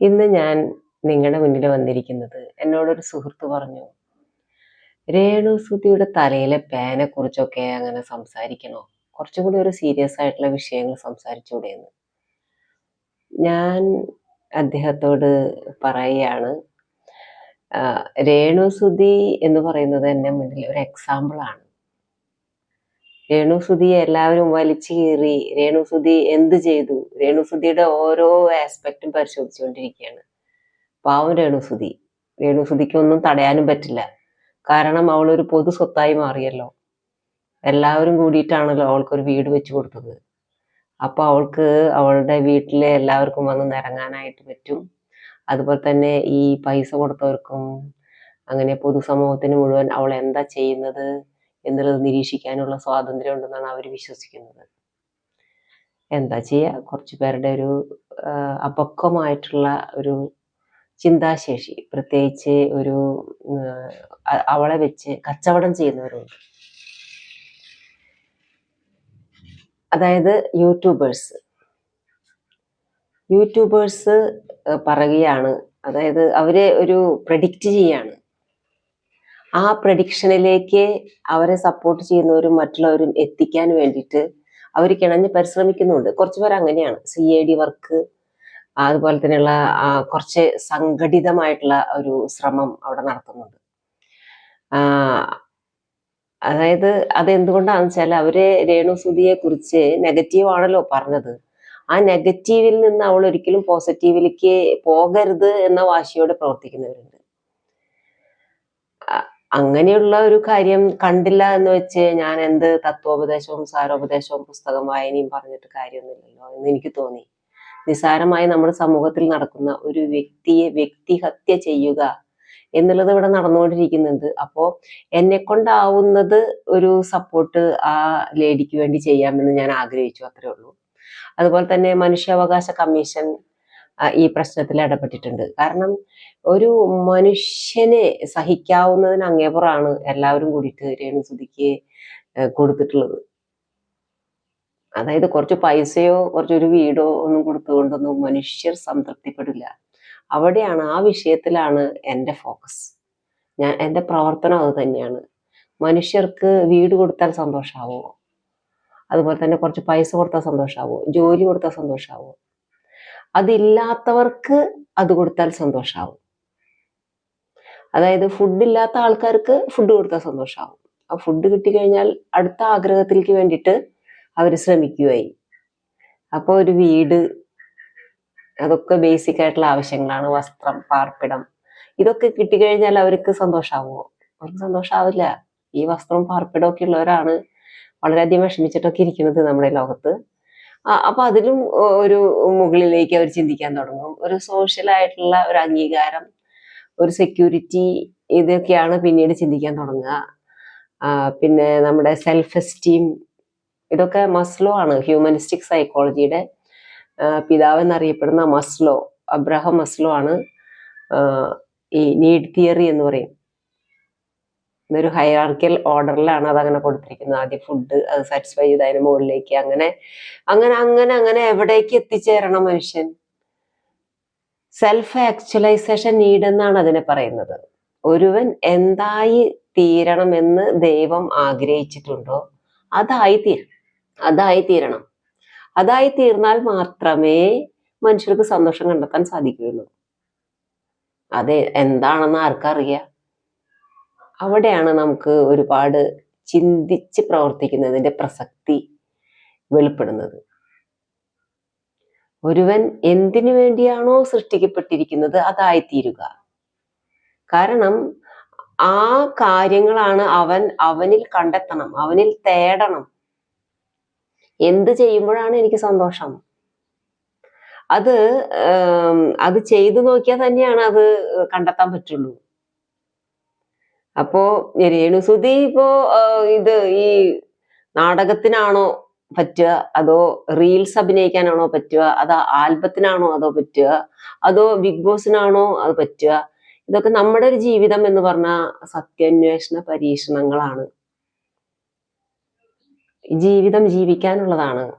ഇന്ന് ഞാൻ നിങ്ങളുടെ മുന്നിൽ വന്നിരിക്കുന്നത് എന്നോടൊരു സുഹൃത്ത് പറഞ്ഞു. രേണു സുധിയുടെ തലയിലെ പേനെ കുറിച്ചൊക്കെ അങ്ങനെ സംസാരിക്കണോ? കുറച്ചും കൂടി ഒരു സീരിയസ് ആയിട്ടുള്ള വിഷയങ്ങൾ സംസാരിച്ചുകൂടെ എന്ന് ഞാൻ അദ്ദേഹത്തോട് പറയുകയാണ് രേണു സുധി എന്ന് പറയുന്നത് എന്റെ മുന്നിൽ ഒരു എക്സാമ്പിൾ ആണ് എല്ലാവരും വലിച്ചു കീറി രേണുസുതി എന്ത് ചെയ്തു? രേണുസുതിയുടെ ഓരോ ആസ്പെക്റ്റും പരിശോധിച്ചുകൊണ്ടിരിക്കുകയാണ്. പാവം രേണുസുതി ഒന്നും തടയാനും പറ്റില്ല. കാരണം അവൾ ഒരു പൊതു സ്വത്തായി മാറിയല്ലോ. എല്ലാവരും കൂടിയിട്ടാണല്ലോ അവൾക്കൊരു വീട് വെച്ചു കൊടുത്തത്. അപ്പൊ അവൾക്ക് അവളുടെ വീട്ടിലെ എല്ലാവർക്കും വന്ന് നിറങ്ങാനായിട്ട് പറ്റും. അതുപോലെ തന്നെ ഈ പൈസ കൊടുത്തവർക്കും അങ്ങനെ പൊതുസമൂഹത്തിന് മുഴുവൻ അവൾ എന്താ ചെയ്യുന്നത്? എന്നുള്ളത് നിരീക്ഷിക്കാനുള്ള സ്വാതന്ത്ര്യം ഉണ്ടെന്നാണ് അവർ വിശ്വസിക്കുന്നത്. എന്താ ചെയ്യുക കുറച്ച് പേരുടെ ഒരു അപക്വമായിട്ടുള്ള ഒരു ചിന്താശേഷി. പ്രത്യേകിച്ച് ഒരു അവളെ വെച്ച് കച്ചവടം ചെയ്യുന്നവരുണ്ട്. അതായത് യൂട്യൂബേഴ്സ്. യൂട്യൂബേഴ്സ് പറയുകയാണ്. അതായത് അവരെ ഒരു പ്രഡിക്റ്റ് ചെയ്യാണ്. ആ പ്രഡിക്ഷനിലേക്ക് അവരെ സപ്പോർട്ട് ചെയ്യുന്നവരും മറ്റുള്ളവരും എത്തിക്കാൻ വേണ്ടിയിട്ട് അവർ കിണഞ്ഞ് പരിശ്രമിക്കുന്നുണ്ട്. കുറച്ച് പേർ അങ്ങനെയാണ്. സി എ ഡി വർക്ക് അതുപോലെ തന്നെയുള്ള കുറച്ച് സംഘടിതമായിട്ടുള്ള ഒരു ശ്രമം അവിടെ നടത്തുന്നുണ്ട്. അതായത് അതെന്തുകൊണ്ടാണെന്ന് വെച്ചാൽ അവർ രേണു സുധിയെ കുറിച്ച് നെഗറ്റീവ് ആണല്ലോ പറഞ്ഞത്. ആ നെഗറ്റീവിൽ നിന്ന് അവൾ ഒരിക്കലും പോസിറ്റീവിലേക്ക് പോകരുത് എന്ന വാശിയോടെ പ്രവർത്തിക്കുന്നവരുണ്ട്. അങ്ങനെയുള്ള ഒരു കാര്യം കണ്ടില്ല എന്ന് വെച്ച് ഞാൻ എന്ത് തത്വോപദേശവും സാരോപദേശവും പുസ്തകം വായനയും പറഞ്ഞിട്ട് കാര്യമൊന്നുമില്ലല്ലോ എന്ന് എനിക്ക് തോന്നി. നിസ്സാരമായി നമ്മുടെ സമൂഹത്തിൽ നടക്കുന്ന ഒരു വ്യക്തിയെ വ്യക്തിഹത്യ ചെയ്യുക എന്നുള്ളത് ഇവിടെ നടന്നുകൊണ്ടിരിക്കുന്നുണ്ട്. അപ്പോ എന്നെ കൊണ്ടാവുന്നത് ഒരു സപ്പോർട്ട് ആ ലേഡിക്ക് വേണ്ടി ചെയ്യാമെന്ന് ഞാൻ ആഗ്രഹിച്ചു അത്രേ ഉള്ളൂ. അതുപോലെ തന്നെ മനുഷ്യാവകാശ കമ്മീഷൻ ഈ പ്രശ്നത്തിൽ ഇടപെട്ടിട്ടുണ്ട്. കാരണം ഒരു മനുഷ്യനെ സഹിക്കാവുന്നതിന് അങ്ങേപ്പുറാണ് എല്ലാവരും കൂടിയിട്ട് രേണുസുതിക്ക് കൊടുത്തിട്ടുള്ളത്. അതായത് കുറച്ച് പൈസയോ കുറച്ചൊരു വീടോ ഒന്നും കൊടുത്തുകൊണ്ടൊന്നും മനുഷ്യർ സംതൃപ്തിപ്പെടില്ല. അവിടെയാണ് ആ വിഷയത്തിലാണ് എന്റെ ഫോക്കസ്. ഞാൻ എന്റെ പ്രവർത്തനം അത് തന്നെയാണ്. മനുഷ്യർക്ക് വീട് കൊടുത്താൽ സന്തോഷാവോ? അതുപോലെ തന്നെ കുറച്ച് പൈസ കൊടുത്താൽ സന്തോഷാവോ? ജോലി കൊടുത്താൽ സന്തോഷാവോ? അതില്ലാത്തവർക്ക് അത് കൊടുത്താൽ സന്തോഷാവും. അതായത് ഫുഡ് ഇല്ലാത്ത ആൾക്കാർക്ക് ഫുഡ് കൊടുത്താൽ സന്തോഷാവും. ആ ഫുഡ് കിട്ടിക്കഴിഞ്ഞാൽ അടുത്ത ആഗ്രഹത്തിലേക്ക് വേണ്ടിയിട്ട് അവർ ശ്രമിക്കുകയായി. അപ്പോൾ ഒരു വീട് അതൊക്കെ ബേസിക് ആയിട്ടുള്ള ആവശ്യങ്ങളാണ്. വസ്ത്രം പാർപ്പിടം ഇതൊക്കെ കിട്ടിക്കഴിഞ്ഞാൽ അവർക്ക് സന്തോഷാവുമോ? അവർക്ക് സന്തോഷാവില്ല. ഈ വസ്ത്രം പാർപ്പിടമൊക്കെ ഉള്ളവരാണ് വളരെയധികം വിഷമിച്ചിട്ടൊക്കെ ഇരിക്കുന്നത് നമ്മുടെ ലോകത്ത്. അപ്പൊ അതിലും ഒരു മുകളിലേക്ക് അവർ ചിന്തിക്കാൻ തുടങ്ങും. ഒരു സോഷ്യൽ ആയിട്ടുള്ള ഒരു അംഗീകാരം ഒരു സെക്യൂരിറ്റി ഇതൊക്കെയാണ് പിന്നീട് ചിന്തിക്കാൻ തുടങ്ങുക. പിന്നെ നമ്മുടെ സെൽഫ് എസ്റ്റീം ഇതൊക്കെ മസ്ലോ ആണ്. ഹ്യൂമനിസ്റ്റിക് സൈക്കോളജിയുടെ പിതാവ് എന്നറിയപ്പെടുന്ന മസ്ലോ അബ്രഹാം മസ്ലോ ആണ് ഈ നീഡ് തിയറി എന്ന് പറയും. ഇതൊരു ഹൈറാർക്കിയൽ ഓർഡറിലാണ് അത് അങ്ങനെ കൊടുത്തിരിക്കുന്നത്. ആദ്യം ഫുഡ് അത് സാറ്റിസ്ഫൈ ചെയ്ത് അതിന് മുകളിലേക്ക് അങ്ങനെ അങ്ങനെ അങ്ങനെ അങ്ങനെ എവിടേക്ക് എത്തിച്ചേരണം മനുഷ്യൻ? സെൽഫ് ആക്ച്വലൈസേഷൻ നീഡ് എന്നാണ് അതിനെ പറയുന്നത്. ഒരുവൻ എന്തായി തീരണം എന്ന് ദൈവം ആഗ്രഹിച്ചിട്ടുണ്ടോ? അതായി തീര അതായി തീരണം അതായി തീർന്നാൽ മാത്രമേ മനുഷ്യർക്ക് സന്തോഷം കണ്ടെത്താൻ സാധിക്കുകയുള്ളൂ. അത് എന്താണെന്ന് ആർക്കറിയാം? അവിടെയാണ് നമുക്ക് ഒരുപാട് ചിന്തിച്ച് പ്രവർത്തിക്കുന്നതിന്റെ പ്രസക്തി വെളിപ്പെടുന്നത്. ഒരുവൻ എന്തിനു വേണ്ടിയാണോ സൃഷ്ടിക്കപ്പെട്ടിരിക്കുന്നത് അതായിത്തീരുക. കാരണം ആ കാര്യങ്ങളാണ് അവൻ അവനിൽ കണ്ടെത്തണം അവനിൽ തേടണം. എന്ത് ചെയ്യുമ്പോഴാണ് എനിക്ക് സന്തോഷം? അത് അത് ചെയ്തു നോക്കിയാൽ തന്നെയാണ് അത് കണ്ടെത്താൻ പറ്റുള്ളൂ. അപ്പോ രേണുസുതി ഇപ്പോ ഇത് ഈ നാടകത്തിനാണോ പറ്റുക? അതോ റീൽസ് അഭിനയിക്കാനാണോ പറ്റുക? അതോ ആൽബത്തിനാണോ അതോ പറ്റുക? അതോ ബിഗ് ബോസിനാണോ അത് പറ്റുക? ഇതൊക്കെ നമ്മുടെ ഒരു ജീവിതം എന്ന് പറഞ്ഞ സത്യാന്വേഷണ പരീക്ഷണങ്ങളാണ്. ജീവിതം ജീവിക്കാനുള്ളതാണ്.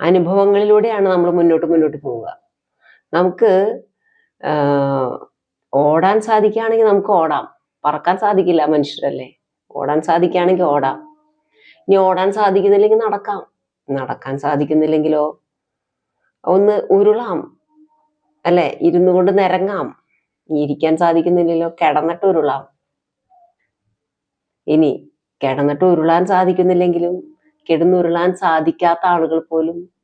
അനുഭവങ്ങളിലൂടെയാണ് നമ്മൾ മുന്നോട്ട് മുന്നോട്ട് പോവുക. നമുക്ക് ഓടാൻ സാധിക്കുകയാണെങ്കിൽ നമുക്ക് ഓടാം. പറക്കാൻ സാധിക്കില്ല മനുഷ്യരല്ലേ? ഓടാൻ സാധിക്കുകയാണെങ്കിൽ ഓടാം. ഇനി ഓടാൻ സാധിക്കുന്നില്ലെങ്കിൽ നടക്കാം. നടക്കാൻ സാധിക്കുന്നില്ലെങ്കിലോ? ഒന്ന് ഉരുളാം. അല്ലെ? ഇരുന്നു കൊണ്ട് നിരങ്ങാം. ഇരിക്കാൻ സാധിക്കുന്നില്ലല്ലോ? കിടന്നിട്ട് ഉരുളാം. ഇനി കിടന്നിട്ട് ഉരുളാൻ സാധിക്കുന്നില്ലെങ്കിലും കിടന്നുരുളാൻ സാധിക്കാത്ത ആളുകൾ പോലും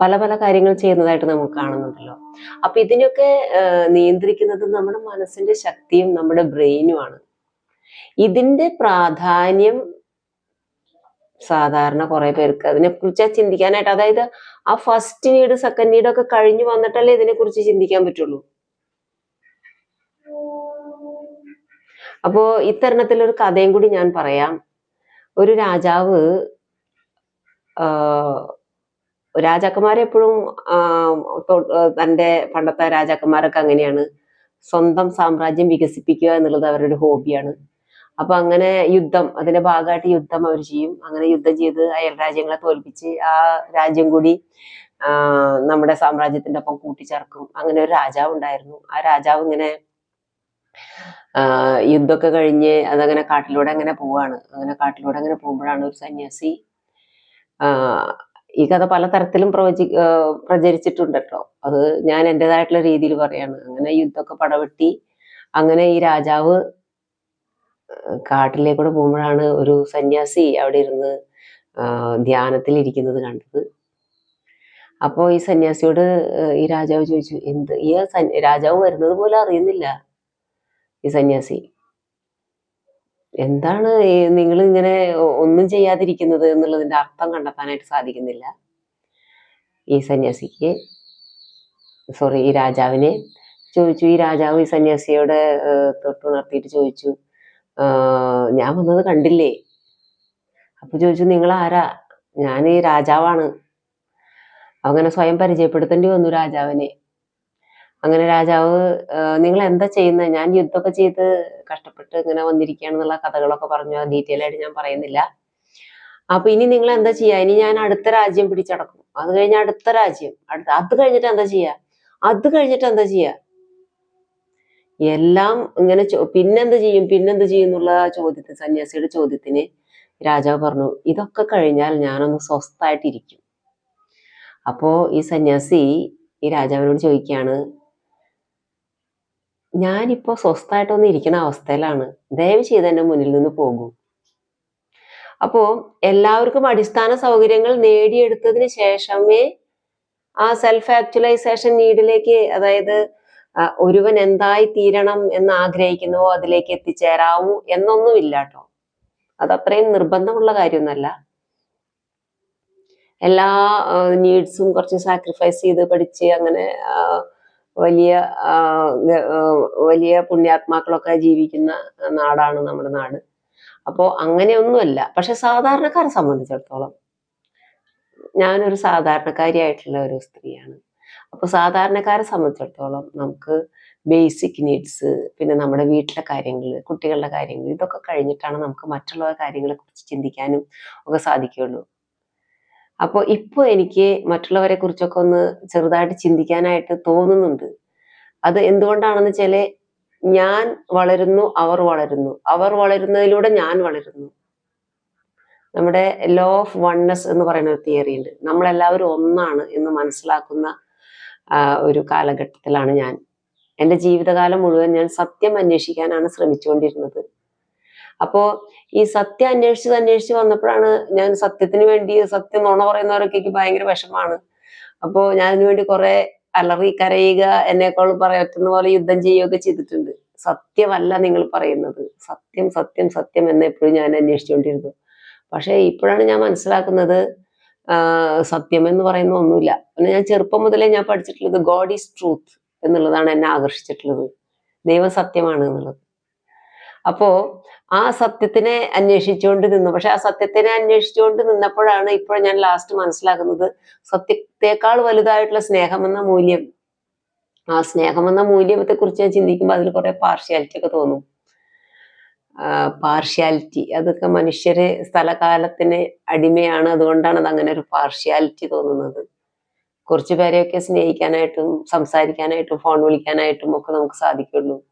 പല പല കാര്യങ്ങൾ ചെയ്യുന്നതായിട്ട് നമുക്ക് കാണുന്നുണ്ടല്ലോ. അപ്പൊ ഇതിനൊക്കെ നിയന്ത്രിക്കുന്നത് നമ്മുടെ മനസ്സിന്റെ ശക്തിയും നമ്മുടെ ബ്രെയിനുമാണ്. ഇതിന്റെ പ്രാധാന്യം സാധാരണ കുറെ പേർക്ക് അതിനെ കുറിച്ച് ചിന്തിക്കാനായിട്ട് അതായത് ആ ഫസ്റ്റ് നീഡ് സെക്കൻഡ് നീഡ് ഒക്കെ കഴിഞ്ഞു വന്നിട്ടല്ലേ ഇതിനെ കുറിച്ച് ചിന്തിക്കാൻ പറ്റുള്ളൂ. അപ്പോ ഇത്തരണത്തിലൊരു കഥയും കൂടി ഞാൻ പറയാം. ഒരു രാജാവ് രാജാക്കന്മാരെ എപ്പോഴും തന്റെ പണ്ടത്തെ രാജാക്കന്മാരൊക്കെ അങ്ങനെയാണ്. സ്വന്തം സാമ്രാജ്യം വികസിപ്പിക്കുക എന്നുള്ളത് അവരുടെ ഹോബിയാണ്. അപ്പൊ അങ്ങനെ യുദ്ധം അതിന്റെ ഭാഗമായിട്ട് യുദ്ധം അവർ ചെയ്യും. അങ്ങനെ യുദ്ധം ചെയ്ത് അയൽ രാജ്യങ്ങളെ തോൽപ്പിച്ച് ആ രാജ്യം കൂടി നമ്മുടെ സാമ്രാജ്യത്തിന്റെ ഒപ്പം കൂട്ടിച്ചേർക്കും. അങ്ങനെ ഒരു രാജാവ് ഉണ്ടായിരുന്നു. ആ രാജാവ് ഇങ്ങനെ യുദ്ധമൊക്കെ കഴിഞ്ഞ് അതങ്ങനെ കാട്ടിലൂടെ അങ്ങനെ പോവാണ്. അങ്ങനെ കാട്ടിലൂടെ അങ്ങനെ പോകുമ്പോഴാണ് ഒരു സന്യാസി ഈ കഥ പലതരത്തിലും പ്രവചി പ്രചരിച്ചിട്ടുണ്ടല്ലോ. അത് ഞാൻ എന്റെതായിട്ടുള്ള രീതിയിൽ പറയാണ്. അങ്ങനെ യുദ്ധമൊക്കെ പടവെട്ടി അങ്ങനെ ഈ രാജാവ് കാട്ടിലേക്കൂടെ പോകുമ്പോഴാണ് ഒരു സന്യാസി അവിടെ ഇരുന്ന് ധ്യാനത്തിൽ ഇരിക്കുന്നത് കണ്ടത്. അപ്പോൾ ഈ സന്യാസിയോട് ഈ രാജാവ് ചോദിച്ചു എന്ത്? ഈ രാജാവ് വരുന്നത് പോലെ അറിയുന്നില്ല ഈ സന്യാസി? എന്താണ് നിങ്ങൾ ഇങ്ങനെ ഒന്നും ചെയ്യാതിരിക്കുന്നത് എന്നുള്ളതിന്റെ അർത്ഥം കണ്ടെത്താനായിട്ട് സാധിക്കുന്നില്ല. ഈ സന്യാസിക്ക് സോറി ഈ രാജാവിനെ ചോദിച്ചു. ഈ രാജാവ് ഈ സന്യാസിയോട് തൊട്ടുണർത്തിയിട്ട് ചോദിച്ചു ഞാൻ വന്നത് കണ്ടില്ലേ? അപ്പൊ ചോദിച്ചു നിങ്ങൾ ആരാ ഞാൻ ഈ രാജാവാണ്. അങ്ങനെ സ്വയം പരിചയപ്പെടുത്തേണ്ടി വന്നു രാജാവിനെ. അങ്ങനെ രാജാവ് നിങ്ങൾ എന്താ ചെയ്യുന്നത് ഞാൻ യുദ്ധമൊക്കെ ചെയ്ത് കഷ്ടപ്പെട്ട് ഇങ്ങനെ വന്നിരിക്കുകയാണെന്നുള്ള കഥകളൊക്കെ പറഞ്ഞു. ഡീറ്റെയിൽ ആയിട്ട് ഞാൻ പറയുന്നില്ല. അപ്പൊ ഇനി നിങ്ങൾ എന്താ ചെയ്യാ? ഇനി ഞാൻ അടുത്ത രാജ്യം പിടിച്ചടക്കും. അത് കഴിഞ്ഞ അടുത്ത രാജ്യം. അടുത്ത അത് കഴിഞ്ഞിട്ട് എന്താ ചെയ്യാ? അത് കഴിഞ്ഞിട്ട് എന്താ ചെയ്യാ? എല്ലാം ഇങ്ങനെ പിന്നെന്ത് ചെയ്യും? പിന്നെന്ത് ചെയ്യും എന്നുള്ള ചോദ്യത്തിന് സന്യാസിയുടെ ചോദ്യത്തിന് രാജാവ് പറഞ്ഞു ഇതൊക്കെ കഴിഞ്ഞാൽ ഞാനൊന്ന് സ്വസ്ഥായിട്ടിരിക്കും അപ്പോ ഈ സന്യാസി ഈ രാജാവിനോട് ചോദിക്കുകയാണ് ഞാനിപ്പോ സ്വസ്ഥമായിട്ടൊന്ന് ഇരിക്കുന്ന അവസ്ഥയിലാണ്. ദയവ് ചെയ്ത് എന്റെ മുന്നിൽ നിന്ന് പോകൂ. അപ്പോ എല്ലാവർക്കും അടിസ്ഥാന സൗകര്യങ്ങൾ നേടിയെടുത്തതിന് ശേഷമേ ആ സെൽഫ് ആക്ച്വലൈസേഷൻ നീഡിലേക്ക് അതായത് ഒരുവൻ എന്തായി തീരണം എന്ന് ആഗ്രഹിക്കുന്നുവോ അതിലേക്ക് എത്തിച്ചേരാവൂ എന്നൊന്നുമില്ല കേട്ടോ അതത്രയും നിർബന്ധമുള്ള കാര്യമൊന്നല്ല. എല്ലാ നീഡ്സും കുറച്ച് സാക്രിഫൈസ് ചെയ്ത് പഠിച്ച് അങ്ങനെ വലിയ വലിയ പുണ്യാത്മാക്കളൊക്കെ ജീവിക്കുന്ന നാടാണ് നമ്മുടെ നാട്. അപ്പോൾ അങ്ങനെയൊന്നുമല്ല. പക്ഷെ സാധാരണക്കാരെ സംബന്ധിച്ചിടത്തോളം ഞാനൊരു സാധാരണക്കാരിയായിട്ടുള്ള ഒരു സ്ത്രീയാണ്. അപ്പോൾ സാധാരണക്കാരെ സംബന്ധിച്ചിടത്തോളം നമുക്ക് ബേസിക് നീഡ്സ് പിന്നെ നമ്മുടെ വീട്ടിലെ കാര്യങ്ങൾ കുട്ടികളുടെ കാര്യങ്ങൾ ഇതൊക്കെ കഴിഞ്ഞിട്ടാണ് നമുക്ക് മറ്റുള്ള കാര്യങ്ങളെ കുറിച്ച് ചിന്തിക്കാനും ഒക്കെ സാധിക്കുകയുള്ളൂ. അപ്പോൾ ഇപ്പോൾ എനിക്ക് മറ്റുള്ളവരെ കുറിച്ചൊക്കെ ഒന്ന് ചെറുതായിട്ട് ചിന്തിക്കാനായിട്ട് തോന്നുന്നുണ്ട്. അത് എന്തുകൊണ്ടാണെന്ന് വെച്ചാൽ ഞാൻ വളരുന്നു അവർ വളരുന്നു. അവർ വളരുന്നതിലൂടെ ഞാൻ വളരുന്നു. നമ്മുടെ ലോ ഓഫ് വൺനെസ് എന്ന് പറയുന്ന ഒരു തിയറി ഉണ്ട്. നമ്മളെല്ലാവരും ഒന്നാണ് എന്ന് മനസ്സിലാക്കുന്ന ഒരു കാലഘട്ടത്തിലാണ് ഞാൻ. എന്റെ ജീവിതകാലം മുഴുവൻ ഞാൻ സത്യം അന്വേഷിക്കാനാണ് ശ്രമിച്ചുകൊണ്ടിരുന്നത്. അപ്പോ ഈ സത്യം അന്വേഷിച്ച് അന്വേഷിച്ച് വന്നപ്പോഴാണ് ഞാൻ സത്യത്തിന് വേണ്ടി സത്യം നുണ പറയുന്നവരൊക്കെ എനിക്ക് ഭയങ്കര വിഷമാണ് അപ്പോ ഞാൻ അതിനു വേണ്ടി കുറെ അലറി കരയുക എന്നെക്കോൾ പറയാൻ പറ്റുന്ന പോലെ യുദ്ധം ചെയ്യുകയൊക്കെ ചെയ്തിട്ടുണ്ട്. സത്യമല്ല നിങ്ങൾ പറയുന്നത്. സത്യം സത്യം സത്യം എന്ന് എപ്പോഴും ഞാൻ അന്വേഷിച്ചുകൊണ്ടിരുന്നു. പക്ഷെ ഇപ്പോഴാണ് ഞാൻ മനസ്സിലാക്കുന്നത് സത്യം എന്ന് പറയുന്ന ഒന്നുമില്ല. പിന്നെ ഞാൻ ചെറുപ്പം മുതലേ ഞാൻ പഠിച്ചിട്ടുള്ളത് ഗോഡ് ഈസ് ട്രൂത്ത് എന്നുള്ളതാണ് എന്നെ ആകർഷിച്ചിട്ടുള്ളത്. ദൈവം സത്യമാണ് എന്നുള്ളത്. അപ്പോ ആ സത്യത്തിനെ അന്വേഷിച്ചുകൊണ്ട് നിന്നു. പക്ഷെ ആ സത്യത്തിനെ അന്വേഷിച്ചുകൊണ്ട് നിന്നപ്പോഴാണ് ഇപ്പോൾ ഞാൻ ലാസ്റ്റ് മനസ്സിലാക്കുന്നത് സത്യത്തെക്കാൾ വലുതായിട്ടുള്ള സ്നേഹമെന്ന മൂല്യം. ആ സ്നേഹമെന്ന മൂല്യത്തെ കുറിച്ച് ഞാൻ ചിന്തിക്കുമ്പോൾ അതിൽ കുറെ പാർഷ്യാലിറ്റി ഒക്കെ തോന്നും. പാർഷ്യാലിറ്റി അതൊക്കെ മനുഷ്യര് സ്ഥലകാലത്തിന് അടിമയാണ്. അതുകൊണ്ടാണ് അത് അങ്ങനെ ഒരു പാർഷ്യാലിറ്റി തോന്നുന്നത്. കുറച്ചു പേരെയൊക്കെ സ്നേഹിക്കാനായിട്ടും സംസാരിക്കാനായിട്ടും ഫോൺ വിളിക്കാനായിട്ടും ഒക്കെ നമുക്ക് സാധിക്കുള്ളൂ.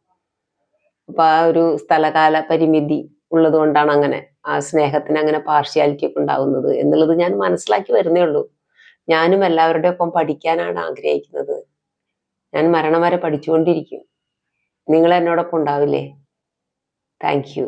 അപ്പൊ ആ ഒരു സ്ഥലകാല പരിമിതി ഉള്ളത് കൊണ്ടാണ് അങ്ങനെ ആ സ്നേഹത്തിന് അങ്ങനെ പാർഷ്യാലിറ്റി ഒക്കെ ഉണ്ടാകുന്നത് എന്നുള്ളത് ഞാൻ മനസ്സിലാക്കി വരുന്നേ ഉള്ളൂ. ഞാനും എല്ലാവരുടെ ഒപ്പം പഠിക്കാനാണ് ആഗ്രഹിക്കുന്നത്. ഞാൻ മരണം വരെ പഠിച്ചുകൊണ്ടിരിക്കും. നിങ്ങൾ എന്നോടൊപ്പം ഉണ്ടാവില്ലേ? Thank you.